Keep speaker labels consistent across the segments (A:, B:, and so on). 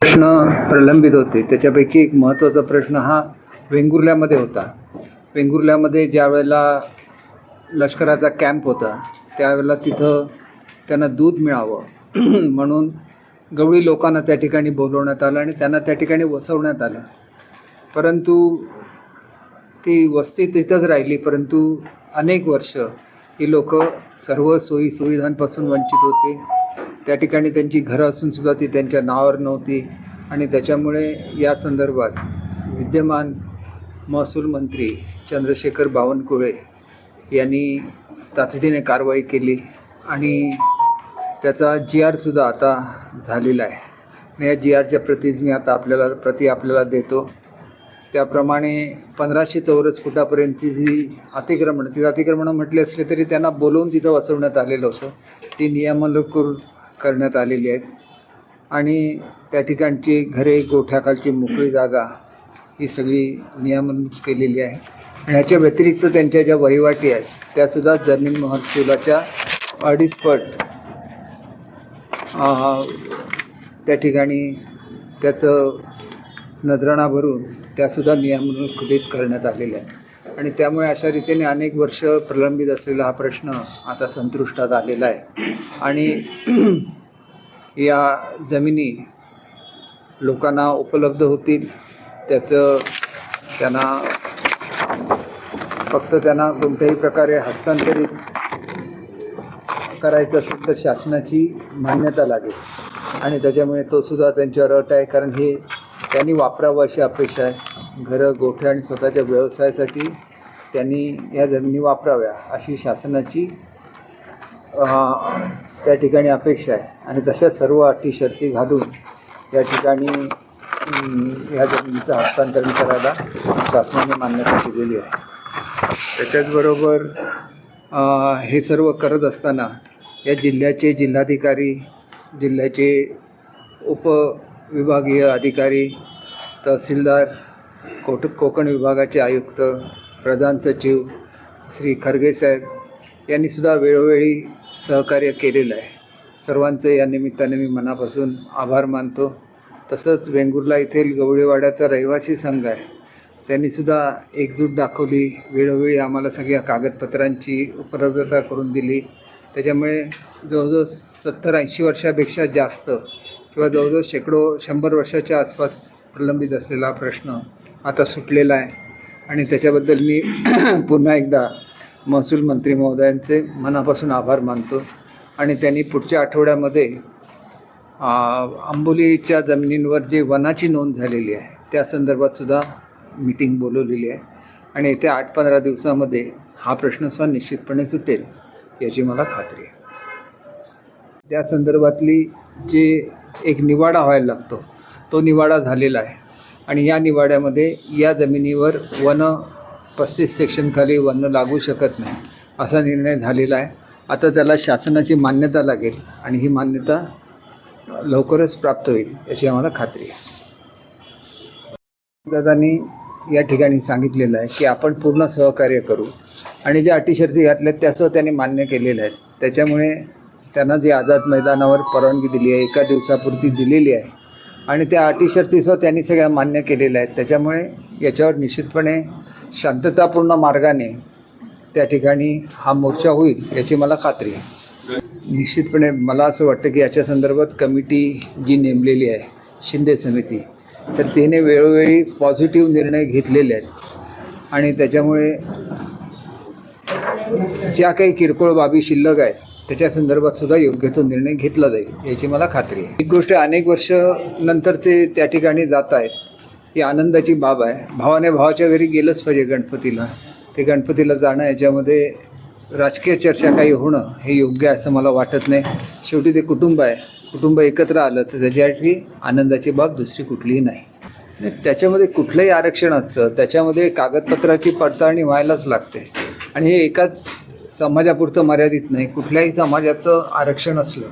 A: प्रश्न प्रलंबित होते. त्याच्यापैकी एक महत्त्वाचा प्रश्न हा वेंगुर्ल्यामध्ये होता. वेंगुर्ल्यामध्ये ज्या वेळेला लष्कराचा कॅम्प होता त्यावेळेला तिथं त्यांना दूध मिळावं. म्हणून गवळी लोकांना त्या ठिकाणी बोलवण्यात आलं आणि त्यांना त्या ठिकाणी वसवण्यात आलं. परंतु ती वस्ती तिथंच राहिली परंतु अनेक वर्ष ही लोक सर्व सोयी सुविधांपासून वंचित होते. त्या ठिकाणी त्यांची घरं असूनसुद्धा ती त्यांच्या नावावर नव्हती. आणि त्याच्यामुळे या संदर्भात विद्यमान महसूल मंत्री चंद्रशेखर बावनकुळे यांनी तातडीने कारवाई केली आणि त्याचा जी आरसुद्धा आता झालेला आहे. आणि या जी आरच्या प्रतीच मी आता आपल्याला प्रती आपल्याला देतो. त्याप्रमाणे पंधराशे चौरस फुटापर्यंतची जी अतिक्रमण ती अतिक्रमणं म्हटली असली तरी त्यांना बोलवून तिथं वसवण्यात आलेलं होतं. ती नियमानुकूल करण्यात आलेली आहेत. आणि त्या ठिकाणची घरे गोठ्याखालची मोकळी जागा ही सगळी नियमन केलेली आहे. आणि ह्याच्या व्यतिरिक्त त्यांच्या ज्या वहिवाटी आहेत त्यासुद्धा जमीन महसुलाच्या अडीच पट त्या ठिकाणी त्याचं नजराणा भरून त्यासुद्धा नियमानुकृत करण्यात आलेल्या आहेत. आणि त्यामुळे अशा रीतीने अनेक वर्ष प्रलंबित असलेला हा प्रश्न आता संतुष्टात आलेला आहे. आणि या जमिनी लोकांना उपलब्ध होतील त्याचं त्यांना फक्त त्यांना कोणत्याही प्रकारे हस्तांतरित करायचं असेल तर शासनाची मान्यता लागेल. आणि त्याच्यामुळे तो सुद्धा त्यांच्यावर अट आहे कारण हे त्यांनी वापरावं अशी अपेक्षा आहे. घरं गोठ्या आणि स्वतःच्या व्यवसायासाठी त्यांनी या जमिनी वापराव्या अशी शासनाची त्या ठिकाणी अपेक्षा आहे. आणि तशाच सर्व अटी शर्ती घालून या ठिकाणी ह्या या जमिनीचं हस्तांतरण करायला शासनाने मान्यता दिलेली आहे. त्याच्याचबरोबर हे सर्व करत असताना या जिल्ह्याचे जिल्हाधिकारी जिल्ह्याचे उपविभागीय अधिकारी तहसीलदार कोट कोकण विभागाचे आयुक्त प्रधान सचिव श्री खरगे साहेब यांनीसुद्धा वेळोवेळी सहकार्य केलेलं आहे. सर्वांचं या निमित्ताने मी मनापासून आभार मानतो. तसंच वेंगुर्ला येथील गवळीवाड्याचा रहिवासी संघ आहे. त्यांनीसुद्धा एकजूट दाखवली. वेळोवेळी आम्हाला सगळ्या कागदपत्रांची उपलब्धता करून दिली. त्याच्यामुळे जवळजवळ सत्तर ऐंशी वर्षापेक्षा जास्त किंवा जवळजवळ शेकडो शंभर वर्षाच्या आसपास प्रलंबित असलेला प्रश्न आता सुटलेला आहे. आणि त्याच्याबद्दल मी पुन्हा एकदा महसूल मंत्री महोदयांचे मनापासून आभार मानतो आणि त्यांनी पुढच्या आठवड्यामध्ये आंबोलीच्या जमिनींवर जे वनाची नोंद झालेली आहे त्या संदर्भात सुद्धा मीटिंग बोलवलेली आहे. आणि येत्या आठ पंधरा दिवसामध्ये हा प्रश्न सुद्धा निश्चितपणे सुटेल याची मला खात्री आहे. त्या संदर्भातली जे एक निवाडा व्हायला लागतो तो निवाडा झालेला आहे. आणि या निवाड्यामध्ये या जमिनीवर वन पस्तीस सेक्शनखाली वन लागू शकत नाही. असा निर्णय झालेला आहे. आता त्याला शासनाची मान्यता लागेल आणि ही मान्यता लवकरच प्राप्त होईल याची आम्हाला खात्री आहे. दादांनी या ठिकाणी सांगितलेलं आहे की आपण पूर्ण सहकार्य करू आणि ज्या अटी शर्ती घातल्या आहेत त्यासह त्यांनी मान्य केलेल्या आहेत. त्याच्यामुळे त्यांना जी आझाद मैदानावर परवानगी दिली आहे एका दिवसापुरती दिलेली आहे आणि त्या अटी शर्तीसह त्यांनी सगळ्या मान्य केलेल्या आहेत. त्याच्यामुळे याच्यावर निश्चितपणे शांततापूर्ण मार्गाने त्या ठिकाणी हा मोर्चा होईल याची मला खात्री आहे. निश्चितपणे मला असं वाटतं की याच्या संदर्भात कमिटी जी नेमलेली आहे शिंदे समिती तर तिने वेळोवेळी पॉझिटिव्ह निर्णय घेतलेले आहेत. आणि त्याच्यामुळे ज्या काही किरकोळ बाबी शिल्लक आहेत त्याच्या संदर्भात सुद्धा योग्य तो निर्णय घेतला जाईल याची मला खात्री आहे. एक गोष्ट अनेक वर्ष नंतर ते त्या ठिकाणी जात आहेत. ही आनंदाची बाब आहे. भावाने भावाच्या घरी गेलंच पाहिजे गणपतीला. ते गणपतीला जाणं याच्यामध्ये राजकीय चर्चा काही होणं हे योग्य असं मला वाटत नाही. शेवटी ते कुटुंब आहे. कुटुंब एकत्र आलं तर त्याच्यासाठी आनंदाची बाब दुसरी कुठलीही नाही. त्याच्यामध्ये कुठलंही आरक्षण असतं त्याच्यामध्ये कागदपत्राची पडताळणी व्हायलाच लागते. आणि हे एकाच समाजापुरतं मर्यादित नाही. कुठल्याही समाजाचं आरक्षण असलं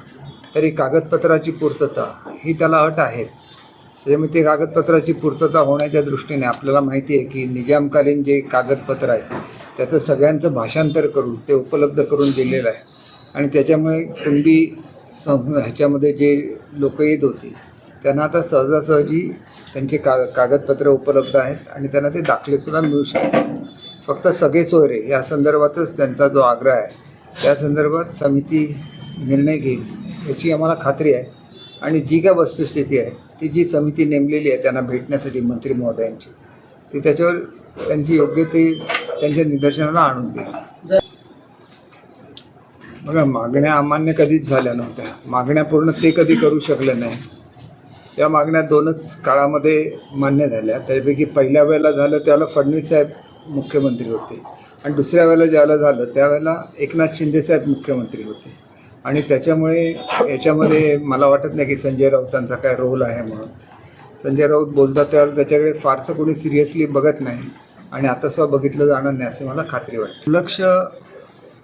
A: तरी कागदपत्राची पूर्तता ही त्याला अट आहे. त्याच्यामुळे ते कागदपत्राची पूर्तता होण्याच्या दृष्टीने आपल्याला माहिती आहे की निजामकालीन जे कागदपत्र आहे त्याचं सगळ्यांचं भाषांतर करून ते उपलब्ध करून दिलेलं आहे. आणि त्याच्यामुळे कुणबी संस ह्याच्यामध्ये जे लोक येत होती त्यांना आता सहजासहजी त्यांचे का कागदपत्र उपलब्ध आहेत आणि त्यांना ते दाखलेसुद्धा मिळू शकतात. फक्त सगळे सोयरे या संदर्भातच त्यांचा जो आग्रह आहे त्या संदर्भात समिती निर्णय घेईल याची आम्हाला खात्री आहे. आणि जी काय वस्तुस्थिती आहे ती जी समिती नेमलेली आहे त्यांना भेटण्यासाठी मंत्री महोदयांची ती त्याच्यावर त्यांची योग्य ते त्यांच्या निदर्शनाला आणून देईल. बघा मागण्या अमान्य कधीच झाल्या नव्हत्या. मागण्या पूर्ण ते कधी करू शकले नाही. या मागण्या दोनच काळामध्ये मान्य झाल्या. त्यापैकी पहिल्या वेळेला झालं त्यावेळेला फडणवीस साहेब मुख्यमंत्री होते. आणि दुसऱ्या वेळेला ज्यावेळेला झालं त्यावेळेला एकनाथ शिंदेसाहेब मुख्यमंत्री होते. आणि त्याच्यामुळे याच्यामध्ये मला वाटत नाही की संजय राऊतांचा काय रोल आहे म्हणून. संजय राऊत बोलतात त्यावर त्याच्याकडे फारसं कोणी सिरियसली बघत नाही आणि आता सुद्धा बघितलं जाणार नाही असं मला खात्री वाटते. लक्ष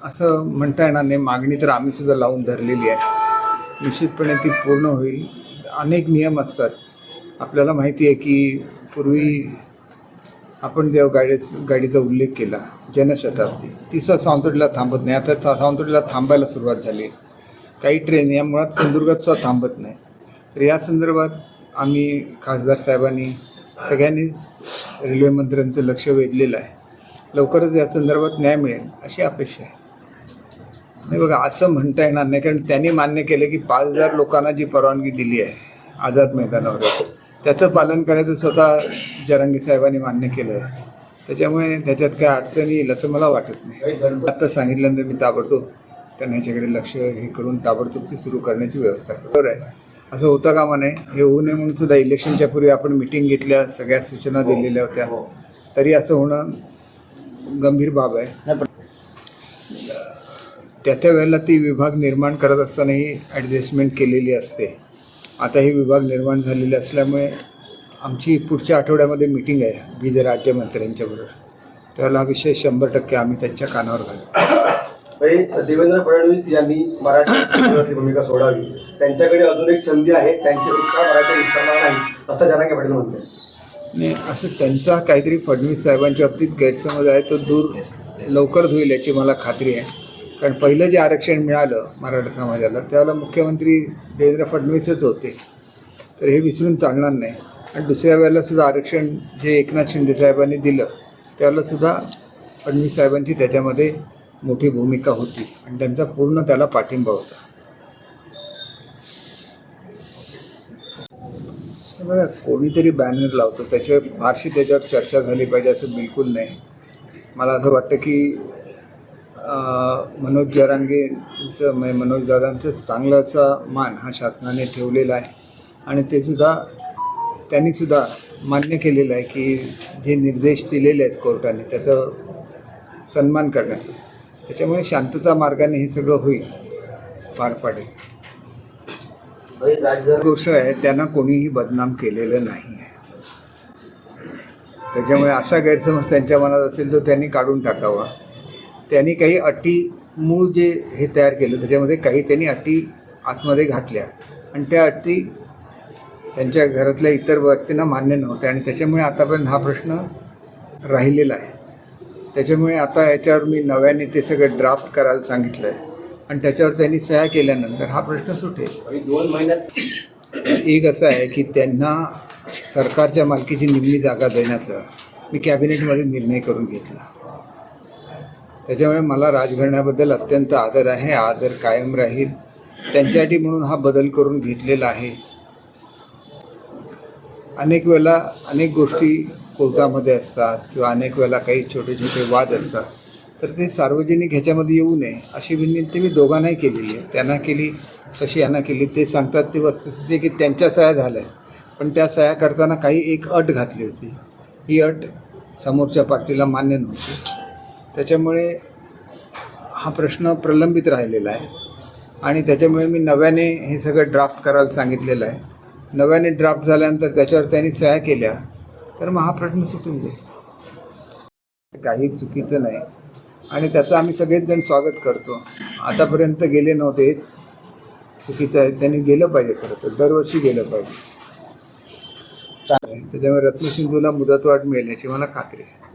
A: असं म्हणता येणार नाही. मागणी तर आम्ही सुद्धा लावून धरलेली आहे. निश्चितपणे ती पूर्ण होईल. अनेक नियम असतात. आपल्याला माहिती आहे की पूर्वी आपण जेव्हा गाडी गाडीचा उल्लेख केला जनशताब्दी ती सुद्धा सावंतवाडीला थांबत नाही. आता था- सावंतवाडीला थांबायला सुरुवात झाली. काही ट्रेन या मुळात सिंधुदुर्गात सुद्धा थांबत नाही. तर या संदर्भात आम्ही खासदार साहेबांनी सगळ्यांनीच रेल्वे मंत्र्यांचं लक्ष वेधलेलं आहे. लवकरच या संदर्भात न्याय मिळेल अशी अपेक्षा आहे. नाही बघा असं म्हणता येणार नाही कारण त्यांनी मान्य केलं की पाच हजार लोकांना जी परवानगी दिली आहे आझाद मैदानावर त्याचं पालन करायचं स्वतः जरांगी साहेबांनी मान्य केलं आहे त्याच्यामुळे त्याच्यात काय अडचण येईल असं मला वाटत नाही. आत्ता सांगितल्यानंतर मी ताबडतोब त्यांना ह्याच्याकडे लक्ष हे करून ताबडतोब ती सुरू करण्याची व्यवस्था बरोबर आहे. असं होतं कामा नये हे होऊ नये म्हणून सुद्धा इलेक्शनच्या पूर्वी आपण मिटिंग घेतल्या सगळ्या सूचना दिलेल्या होत्या. तरी असं होणं गंभीर बाब आहे. त्या त्या वेळेला ती विभाग निर्माण करत असतानाही ॲडजस्टमेंट केलेली असते. आता ही विभाग निर्माण झालेले असल्यामुळे आमची पुढच्या आठवड्यामध्ये मिटिंग आहे. वीज राज्यमंत्र्यांच्याबरोबर त्यावेळेला हा विषय शंभर टक्के आम्ही त्यांच्या कानावर घालू
B: म्हणजे देवेंद्र फडणवीस यांनी मराठी चित्रपटातली भूमिका सोडावी. त्यांच्याकडे अजून एक संधी आहे. त्यांची भूमिका मराठी विसरणार नाही असं जनांगे पाटील म्हणते
A: नाही असं त्यांचा काहीतरी फडणवीस साहेबांच्या बाबतीत गैरसमज आहे तो दूर लवकरच होईल याची मला खात्री आहे. कारण पहिलं जे आरक्षण मिळालं मराठा समाजाला त्यावेळेला मुख्यमंत्री देवेंद्र फडणवीसच होते. तर हे विसरून चालणार नाही. आणि दुसऱ्या वेळेला सुद्धा आरक्षण जे एकनाथ शिंदे साहेबांनी दिलं त्यावेळेला सुद्धा फडणवीस साहेबांची त्याच्यामध्ये मोठी भूमिका होती आणि त्यांचा पूर्ण त्याला पाठिंबा होता. बघा कोणीतरी बॅनर लावतो. त्याच्या फारशी त्याच्यावर चर्चा झाली पाहिजे असं बिलकुल नाही. मला असं वाटतं की मनोज जरांगेचं म्हणजे मनोज दादांचं चांगला असा मान हा शासनाने ठेवलेला आहे. आणि ते सुद्धा त्यांनीसुद्धा मान्य केलेलं आहे की जे निर्देश दिलेले आहेत कोर्टाने त्याचा सन्मान करण्यात त्याच्यामुळे शांतता मार्गाने हे सगळं होईल. पार पाडेल. गोष्ट आहे त्यांना कोणीही बदनाम केलेलं नाही आहे. त्याच्यामुळे असा गैरसमज त्यांच्या मनात असेल तर त्यांनी काढून टाकावा. त्यांनी काही अटी मूळ जे हे तयार केलं त्याच्यामध्ये काही त्यांनी अटी आतमध्ये घातल्या. आणि त्या अटी त्यांच्या घरातल्या इतर व्यक्तींना मान्य नव्हत्या आणि त्याच्यामुळे आतापर्यंत हा प्रश्न राहिलेला आहे. त्याच्यामुळे आता याच्यावर मी नव्याने ते सगळं ड्राफ्ट करायला सांगितलं आहे आणि त्याच्यावर त्यांनी सह्या केल्यानंतर हा प्रश्न सुटेल.
B: आणि दोन महिन्यात
A: एक असं आहे की त्यांना सरकारच्या मालकीची निम्मी जागा देण्याचा मी कॅबिनेटमध्ये निर्णय करून घेतला. त्याच्यामुळे मला राजघराण्याबद्दल अत्यंत आदर आहे. आदर कायम राहील. त्यांच्यासाठी म्हणून हा बदल करून घेतलेला आहे. अनेक वेळेला अनेक गोष्टी कोर्टामध्ये असतात किंवा अनेक वेळेला काही छोटे छोटे वाद असतात तर ते सार्वजनिक ह्याच्यामध्ये येऊ नये अशी विनंती मी दोघांनाही केलेली आहे. त्यांना केली तशी यांना केली ते सांगतात ती वस्तुस्थिती की त्यांच्या सह्या झाल्या पण त्या सह्या करताना काही एक अट घातली होती. ही अट समोरच्या पार्टीला मान्य नव्हती. त्याच्यामुळे हा प्रश्न प्रलंबित राहिलेला आहे. आणि त्याच्यामुळे मी नव्याने हे सगळं ड्राफ्ट करायला सांगितलेलं आहे. नव्याने ड्राफ्ट झाल्यानंतर त्याच्यावर त्यांनी सह्या केल्या. तर मग हा प्रश्न सुटून जाईल. काही चुकीचं नाही. आणि त्याचं आम्ही सगळेच जण स्वागत करतो. आतापर्यंत गेले नव्हते हेच चुकीचं आहे. त्यांनी गेलं पाहिजे खरं तर दरवर्षी गेलं पाहिजे. त्याच्यामुळे रत्नसिंधूला मुदतवाढ मिळेल याची मला खात्री आहे.